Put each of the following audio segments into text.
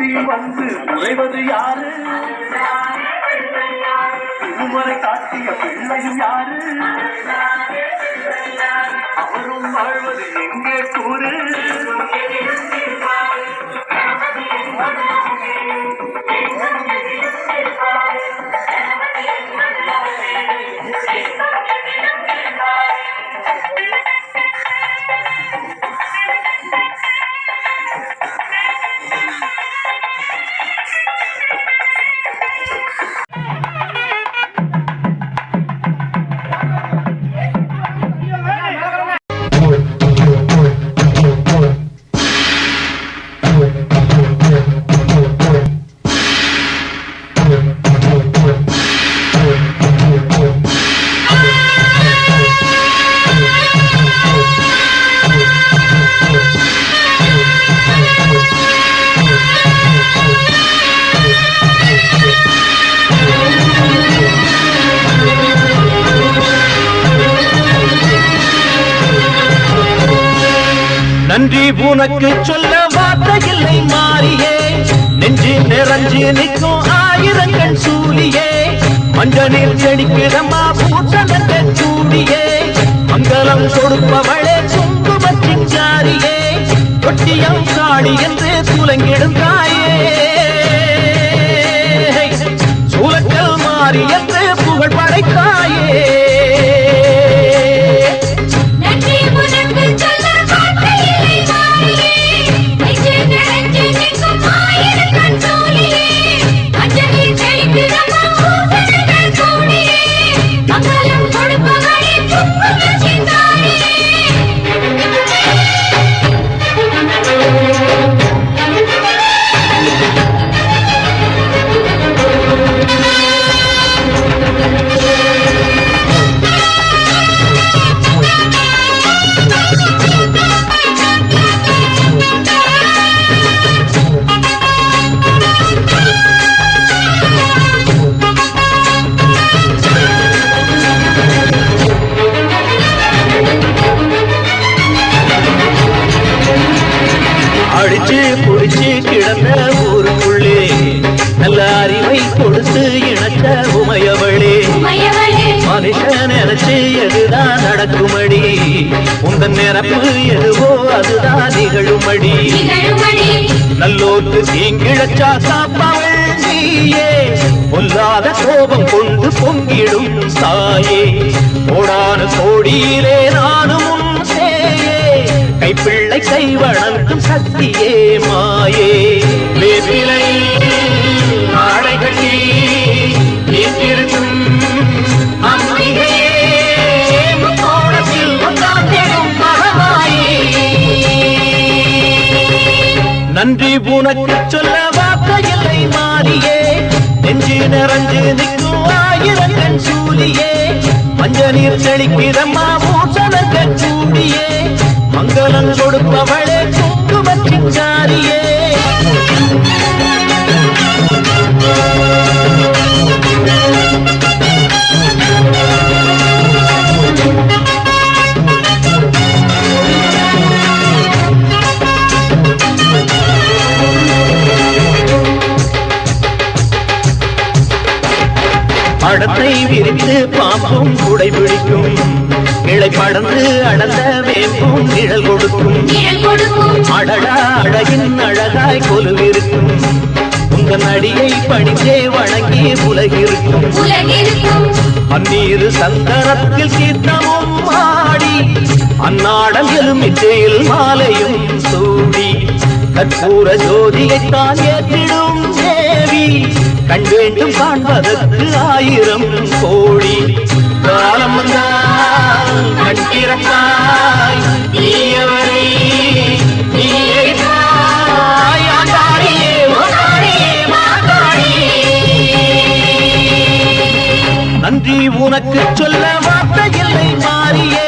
கூடி வந்து உறைவது யாரு? திருமுறை காட்டிய பிள்ளையும் யாரு? அவரும் வாழ்வது எங்கே கூறு? நன்றி உனக்கு சொல்ல வார்த்தையில்லை மாறியே. நெஞ்சு நிறைஞ்சு நிற்கும் ஆயிரங்கள் சூழியே மஞ்சளில் செடிக்கிடமா பூட்டலங்க சூடியே. மங்களம் கொடுப்பவளே சாரியே. கொட்டியம் காடி என்று துலங்கிடும் தாயே. சூலக்கல் மாறி என்று புகழ் படைத்தாயே. நடக்குமடி. உங்க நிரப்பு எதுவோ அதுதான் நிகழுமடி. நல்லோர்க்கு தீங்கிழச்சா காப்பவள் நீயே பொல்லாத கோபம் கொண்டு பொங்கிடும் தாயே. கோடான கோடியிலே நானும் சேயே. கைப்பிள்ளை கை வணங்கும் சக்தியே மாயே. நன்றி உனக்கு சொல்ல வார்த்தையில்லை மாறியே. நெஞ்சு நிறைஞ்சு நிற்கும் ஆயிரங்கன் சூழியே மஞ்ச நீர் செழிக்கிறம்மா பூசணங்கள் படத்தை விரித்து பாம்பும் குடை பிடிக்கும். கிளை படந்து அடந்த வேம்பும் நிழல் கொடுக்கும். அடடா அழகின் அழகாய் கொலுவிருக்கும். உங்க நடிகை பணிந்தே வணங்கி உலகிருக்கும். உலகிருக்கும் சந்தனத்தில் சீத்தமும் ஆடி அந்நாடம் எலுமிச்சையில் மாலையும் சூடி கற்பூர ஜோதியைத்தான் ஏற்றிடும். கண் வேண்டும் காண்பதற்கு ஆயிரம் கோடி. காலம் கண் திறப்பாய் நீயவரை நீயே நன்றி உனக்கு சொல்ல வார்த்தை இல்லை மாறியே.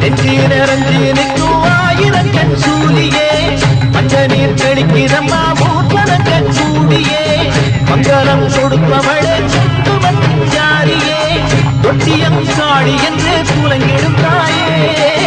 நெஞ்சி நிறைஞ்சு நிற்கும் ஆயிரக்கண் சூலியே. மஞ்ச நீர் தெளிக்கிறம்மா பூத்தனக்கண் மங்களம் கொடுப்பவளே சுத்துமத்தின் ஜாரியே தொட்டியம் சாடி என்று துலங்கிடும் தாயே.